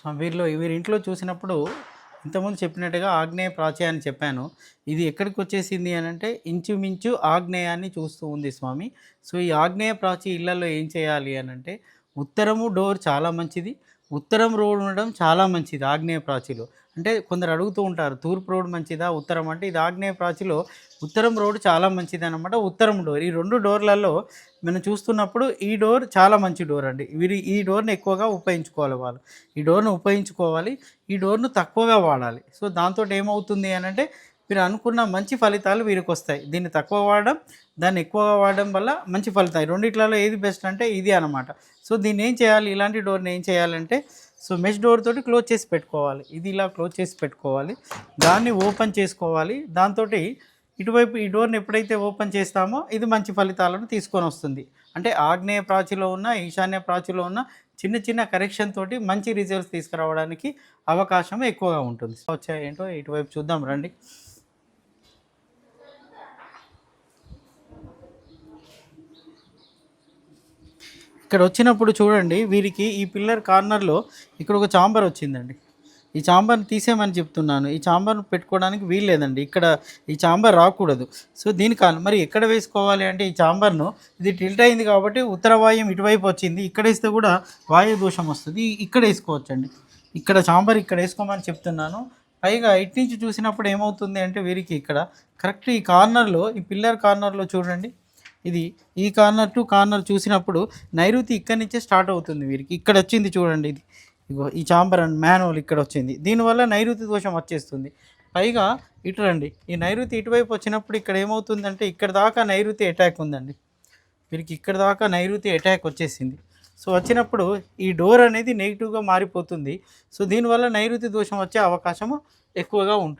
So వీరిలో వీరి ఇంట్లో చూసినప్పుడు ఇంతకుముందు చెప్పినట్టుగా ఆగ్నేయ ప్రాచయ అని చెప్పాను. ఇది ఎక్కడికి వచ్చేసింది అని అంటే ఇంచుమించు ఆగ్నేయాన్ని చూస్తూ ఉంది స్వామి. సో ఈ ఆగ్నేయ ప్రాచి ఇళ్ళలో ఏం చేయాలి అని అంటే ఉత్తరము డోర్ చాలా మంచిది ఉత్తరం రోడ్ ఉండడం చాలా మంచిది ఆగ్నేయ ప్రాచిలో. అంటే కొందరు అడుగుతూ ఉంటారు తూర్పు రోడ్ మంచిదా ఉత్తరం అంటే ఇది ఆగ్నేయ ప్రాచిలో ఉత్తరం రోడ్ చాలా మంచిది అనమాట ఉత్తరం డోర్. ఈ రెండు డోర్లలో మనం చూస్తున్నప్పుడు ఈ డోర్ చాలా మంచి డోర్ అండి. వీరి ఈ డోర్ని ఎక్కువగా ఉపయోగించుకోవాలి వాళ్ళు. ఈ డోర్ను ఉపయోగించుకోవాలి ఈ డోర్ను తక్కువగా వాడాలి. సో దాంతో ఏమవుతుంది అని అంటే మీరు అనుకున్న మంచి ఫలితాలు వీరికి వస్తాయి. దీన్ని తక్కువ వాడడం దాన్ని ఎక్కువగా వాడడం వల్ల మంచి ఫలితాలు. రెండిట్లలో ఏది బెస్ట్ అంటే ఇది అనమాట సో దీన్ని ఏం చేయాలి? ఇలాంటి డోర్ని ఏం చేయాలంటే సో మెష్ డోర్ తోటి క్లోజ్ చేసి పెట్టుకోవాలి. ఇది ఇలా క్లోజ్ చేసి పెట్టుకోవాలి. దాన్ని ఓపెన్ చేసుకోవాలి. దాంతో ఇటువైపు ఈ డోర్ని ఎప్పుడైతే ఓపెన్ చేస్తామో ఇది మంచి ఫలితాలను తీసుకొని వస్తుంది. అంటే ఆగ్నేయ ప్రాచిలో ఉన్న ఈశాన్య ప్రాచిలో ఉన్న చిన్న చిన్న కరెక్షన్ తోటి మంచి రిజల్ట్స్ తీసుకురావడానికి అవకాశం ఎక్కువగా ఉంటుంది. వచ్చాయి ఏంటో ఇటువైపు చూద్దాం రండి. ఇక్కడ వచ్చినప్పుడు చూడండి వీరికి ఈ పిల్లర్ కార్నర్లో ఇక్కడ ఒక చాంబర్ వచ్చిందండి. ఈ చాంబర్ని తీసేయమని చెప్తున్నాను. ఈ చాంబర్ని పెట్టుకోవడానికి వీలు లేదండి. ఇక్కడ ఈ చాంబర్ రాకూడదు. సో దీని కారణం మరి ఎక్కడ వేసుకోవాలి అంటే ఈ చాంబర్ను ఇది టిల్ట్ అయింది కాబట్టి ఉత్తర వాయుం ఇటువైపు వచ్చింది. ఇక్కడ వేస్తే కూడా వాయు దోషం వస్తుంది ఇక్కడ వేసుకోవచ్చండి. ఇక్కడ చాంబర్ ఇక్కడ వేసుకోమని చెప్తున్నాను. పైగా ఇటు నుంచి చూసినప్పుడు ఏమవుతుంది అంటే వీరికి ఇక్కడ కరెక్ట్ ఈ కార్నర్లో ఈ పిల్లర్ కార్నర్లో చూడండి. ఇది ఈ కార్నర్ టు కార్నర్ చూసినప్పుడు నైరుతి ఇక్కడి నుంచే స్టార్ట్ అవుతుంది వీరికి. ఇక్కడ వచ్చింది చూడండి ఇది. ఇగో ఈ చాంబర్ అండ్ మ్యానువల్ ఇక్కడ వచ్చింది. దీనివల్ల నైరుతి దోషం వచ్చేస్తుంది. పైగా ఇటు రండి. ఈ నైరుతి ఇటువైపు వచ్చినప్పుడు ఇక్కడ ఏమవుతుందంటే ఇక్కడ దాకా నైరుతి అటాక్ ఉందండి. వీరికి ఇక్కడ దాకా నైరుతి అటాక్ వచ్చేసింది. సో వచ్చినప్పుడు ఈ డోర్ అనేది నెగిటివ్గా మారిపోతుంది. సో దీనివల్ల నైరుతి దోషం వచ్చే అవకాశము ఎక్కువగా ఉంటుంది.